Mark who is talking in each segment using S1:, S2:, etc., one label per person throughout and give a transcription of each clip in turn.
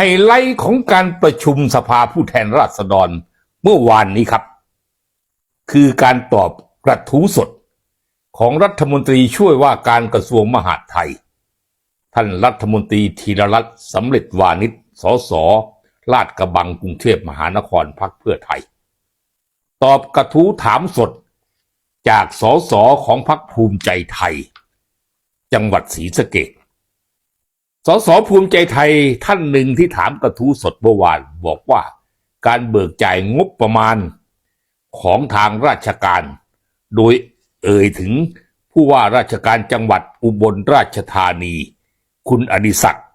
S1: ไฮไลท์ของการประชุมสภาผู้แทนราษฎรเมื่อวานนี้ครับ คือการตอบกระทู้สด ของรัฐมนตรีช่วยว่าการกระทรวงมหาดไทย ท่านรัฐมนตรีธีรรัตน์สำเร็จวานิชสสลาดกระบังกรุงเทพมหานครพักเพื่อไทย ตอบกระทู้ถามสดจากสสของพักภูมิใจไทย จังหวัดศรีสะเกษ สสภูมิใจไทยท่านหนึ่งที่ถามกระทู้สดเมื่อวานบอกว่า การเบิกจ่ายงบประมาณของทางราชการ โดยเอ่ยถึงผู้ว่าราชการจังหวัดอุบลราชธานี คุณอดิศักดิ์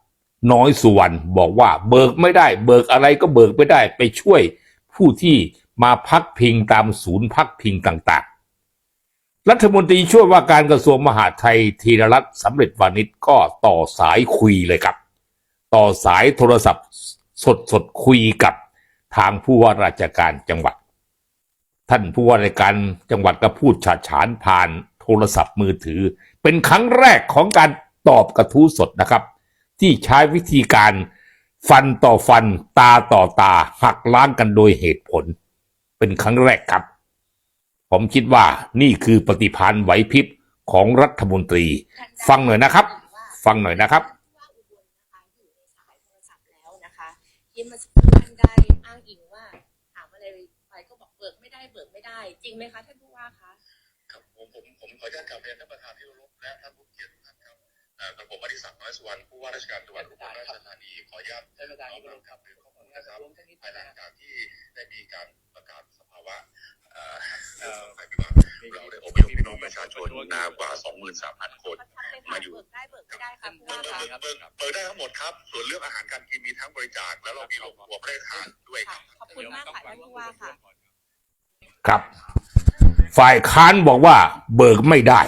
S1: น้อยสุวรรณบอกว่าเบิกไม่ได้ เบิกอะไรก็เบิกไม่ได้ไปช่วยผู้ที่มาพักพิงตามศูนย์พักพิงต่าง รัฐมนตรีช่วยว่าการกระทรวงมหาดไทยธีรรัตน์สำเร็จวานิชก็ต่อสายคุยเลยครับ ต่อสายโทรศัพท์สดสดคุยกับทางผู้ว่าราชการจังหวัด ท่านผู้ว่าราชการจังหวัดก็พูดฉาดฉานผ่านโทรศัพท์มือถือ เป็นครั้งแรกของการตอบกระทู้สดนะครับ ที่ใช้วิธีการฟันต่อฟันตาต่อตาหักล้างกันโดยเหตุผล เป็นครั้งแรกครับ ผมคิดว่านี่คือปฏิภาณไหวพริบของรัฐมนตรี ฟังหน่อยนะครับ ฟังหน่อยนะครับ
S2: ว่าอุบลนะคะอยู่ในสายโทรศัพท์แล้วนะคะที่เมื่อสักครู่ท่านได้อ้างอิงว่าถามอะไรไปก็บอกเบิกไม่ได้เบิกไม่ได้ จริงไหมคะท่านผู้ว่าคะ
S3: ครับผมผมผมขออนุญาตกลับเรียนท่านประธานที่เคารพและท่านผู้เกียรติทุกท่านครับเอ่อกับผมอดิศักดิ์น้อยสุวรรณผู้ว่าราชการจังหวัดอุบลราชธานีขออนุญาต
S4: ท่านประธาน
S3: น้อ
S4: ที่
S3: ม
S4: เคารพ
S3: รับคำเรียนข้อมูล
S4: นะ
S3: นะ
S4: ค
S3: ค
S4: รั
S3: รั
S4: บบรวมทั้งนี้
S3: ภายหลังจากที่ได้มีการประกาศสภาวะเอ่อ
S4: เอ่อ
S3: ภัย พิบัติเราได้อพยพพี่น้องประชาชนนากว่า 23,000 คน
S2: ชัดเลยค่ะเบิกได้เบิกไม่ได้ค่ะผู้ว่า
S3: เบิ
S2: คะ
S3: กเบิกเบิกได้ทั้งหมดครับ ส่วนเรื่องอาหารการกินมีทั้งบริจาคแล้วเรามีโรงครัวพระราชทานด้วยค
S2: ค่ะ
S3: รับ
S2: ขอบคุณมากค่ะท่านผู้ว่าค่ะ
S1: ครับ ฝ่ายค้านบอกว่า เบิกไม่ได้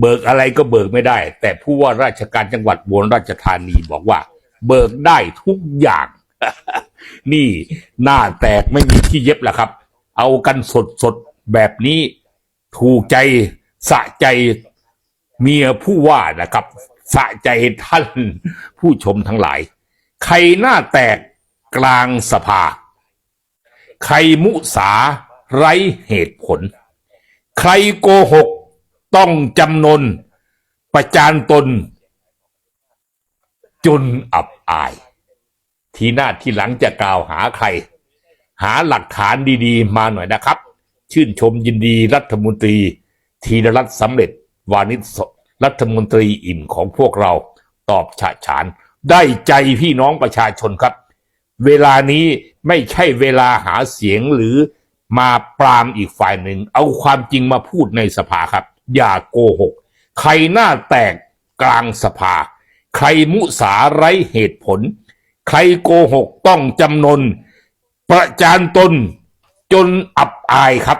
S1: เบิกอะไรก็เบิกไม่ได้ แต่ผู้ว่าราชการจังหวัดอุบลราชธานีบอกว่า เบิกได้ทุกอย่าง นี่หน้าแตกไม่มีที่เย็บแหละครับ เอากันสดสดๆแบบนี้ ถูกใจสะใจเมียผู้ว่านะครับ สะใจท่านผู้ชมทั้งหลาย ใครหน้าแตกกลางสภา ใครมุสาไร้เหตุผล ใครโกหกต้องจำนน ประจานตน จนอับอาย ทีหน้าที่หลังจะกล่าวหาใคร หาหลักฐานดีๆ มาหน่อยนะครับ ชื่นชมยินดีรัฐมนตรี ธีรรัตน์สำเร็จ วานิชรัฐมนตรีอิ่มของพวกเราตอบฉะฉาน ได้ใจพี่น้องประชาชนครับ เวลานี้ไม่ใช่เวลาหาเสียงหรือมาปรามอีกฝ่ายหนึ่ง เอาความจริงมาพูดในสภาครับ อย่าโกหก ใครหน้าแตกกลางสภา ใครมุสาไร้เหตุผล ใครโกหกต้องจำนน ประจานตนจนอับ อายครับ